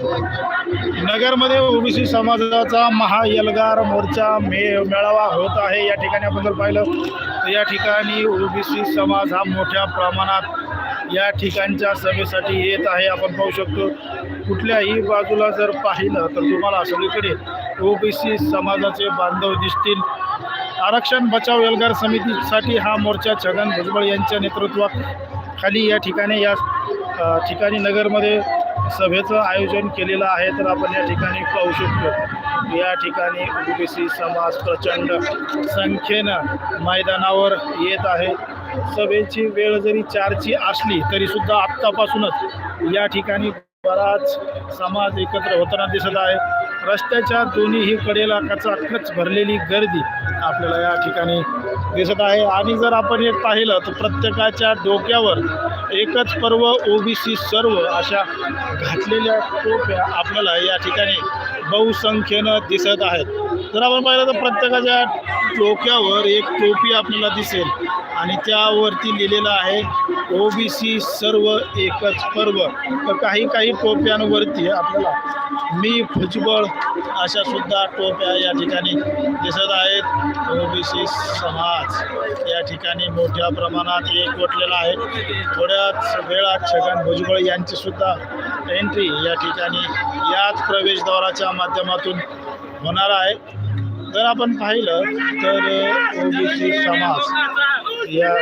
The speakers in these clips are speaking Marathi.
नगरमध्ये ओबीसी समाजाचा महायलगार मोर्चा मे मेळावा होत आहे. या ठिकाणी आपण जर पाहिलं तर या ठिकाणी ओबीसी समाज हा मोठ्या प्रमाणात या ठिकाणच्या सभेसाठी येत आहे. आपण पाहू शकतो कुठल्याही बाजूला जर पाहिलं तर तुम्हाला सगळीकडे ओबीसी समाजाचे बांधव दिसतील. आरक्षण बचाव एल्गार समितीसाठी हा मोर्चा छगन भुजबळ यांच्या नेतृत्वाखाली या ठिकाणी या ठिकाणी नगरमध्ये सभेचं आयोजन केलेलं आहे तर आपण या ठिकाणी पाहू शकतो. या ठिकाणी ओबीसी समाज प्रचंड संख्येनं मैदानावर येत आहे. सभेची वेळ जरी चारची असली तरीसुद्धा आत्तापासूनच या ठिकाणी बराच समाज एकत्र होताना दिसत आहे. रस्त्याच्या दोन्हीही कडेला कचाकच भरलेली गर्दी आपल्याला या ठिकाणी दिसत आहे. आणि जर आपण एक पाहिलं तर प्रत्येकाच्या डोक्यावर एकच पर्व ओबीसी सर्व अशा घातलेल्या टोप्या आपल्याला या ठिकाणी बहुसंख्येनं दिसत आहेत. जर आपण पाहिलं तर प्रत्येकाच्या डोक्यावर एक टोपी आपल्याला दिसेल. आणि त्यावरती लिहिलेलं आहे ओबीसी सर्व एकच पर्व. तर काही काही टोप्यांवरती आपल्याला मी भुजबळ अशा सुद्धा टोप्या या ठिकाणी दिसत आहेत. ओबीसी समाज या ठिकाणी मोठ्या प्रमाणात एकवटलेला आहे. थोड्याच वेळात छगन भुजबळ यांची सुद्धा एंट्री या ठिकाणी याच प्रवेशद्वाराच्या माध्यमातून होणार आहे. जर आपण पाहिलं तर ओबीसी समाज या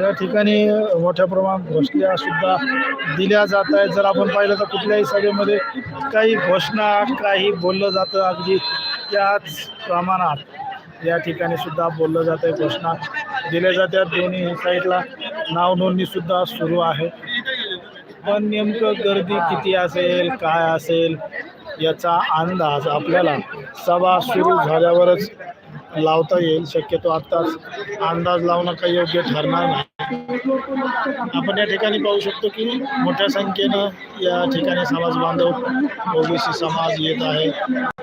या ठिकाणी मोठ्या प्रमाणात घोषणा सुद्धा दिल्या जात आहेत. जर आपण पाहिलं तर कुठल्याही सभेमध्ये काही घोषणा काही बोललं जातं अगदी त्याच प्रमाणात. या ठिकाणी सुद्धा बोललं जातं आहे घोषणा दिल्या जात्या दोन्ही साईडला नाव नोंदणी सुद्धा सुरू आहे. पण नेमकं गर्दी किती असेल काय असेल याचा अंदाज आपल्याला सभा सुरू झाल्यावरच लावता येईल. शक्यतो आत्ताच अंदाज लावणं काही योग्य ठरणार नाही. आपण या ठिकाणी पाहू शकतो की मोठ्या संख्येनं या ठिकाणी समाज बांधव ओबीसी समाज येत आहे.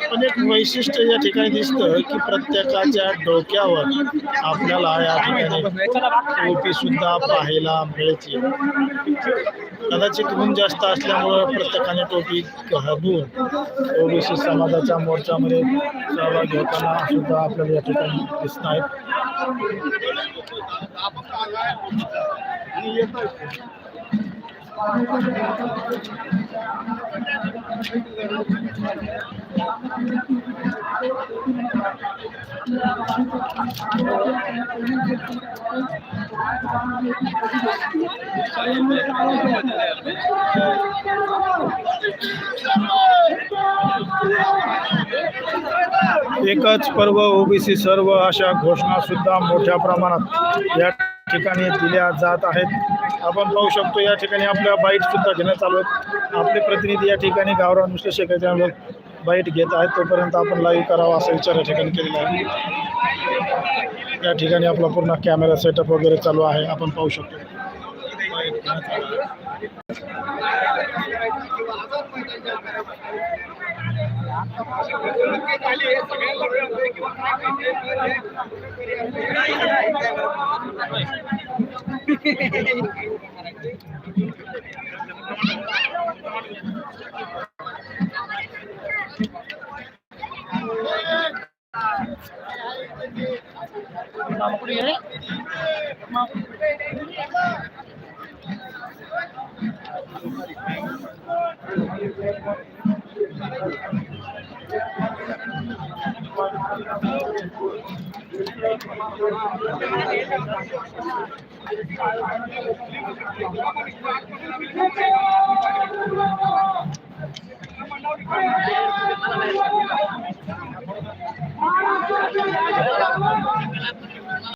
पण एक वैशिष्ट्य या ठिकाणी दिसतं की प्रत्येकाच्या डोक्यावर आपल्याला या ठिकाणी टोपी सुद्धा पाहायला मिळते. कदाचित ऊन जास्त असल्यामुळं प्रत्येकाने टोपी घालून ओबीसी समाजाच्या मोर्चामध्ये सहभागी होताना सुद्धा आपल्याला या ठिकाणी दिसत आहेत. एकच पर्व ओबीसी सर्व अशा घोषणा सुद्धा मोठ्या प्रमाणात या ठिकाणी दिल्या जात आहेत. आपण पाहू शकतो या ठिकाणी आपल्या बाईट सुद्धा घेणं चालू आहेत आपले प्रतिनिधी या ठिकाणी गावरान विश्लेषक याच्यावर बाईट घेत आहेत. तोपर्यंत आपण लाईव्ह करावा असा विचार या ठिकाणी केलेला आहे. या ठिकाणी आपला पूर्ण कॅमेरा सेटअप वगैरे चालू आहे. आपण पाहू शकतो. Mau kuliah? Mau I'm going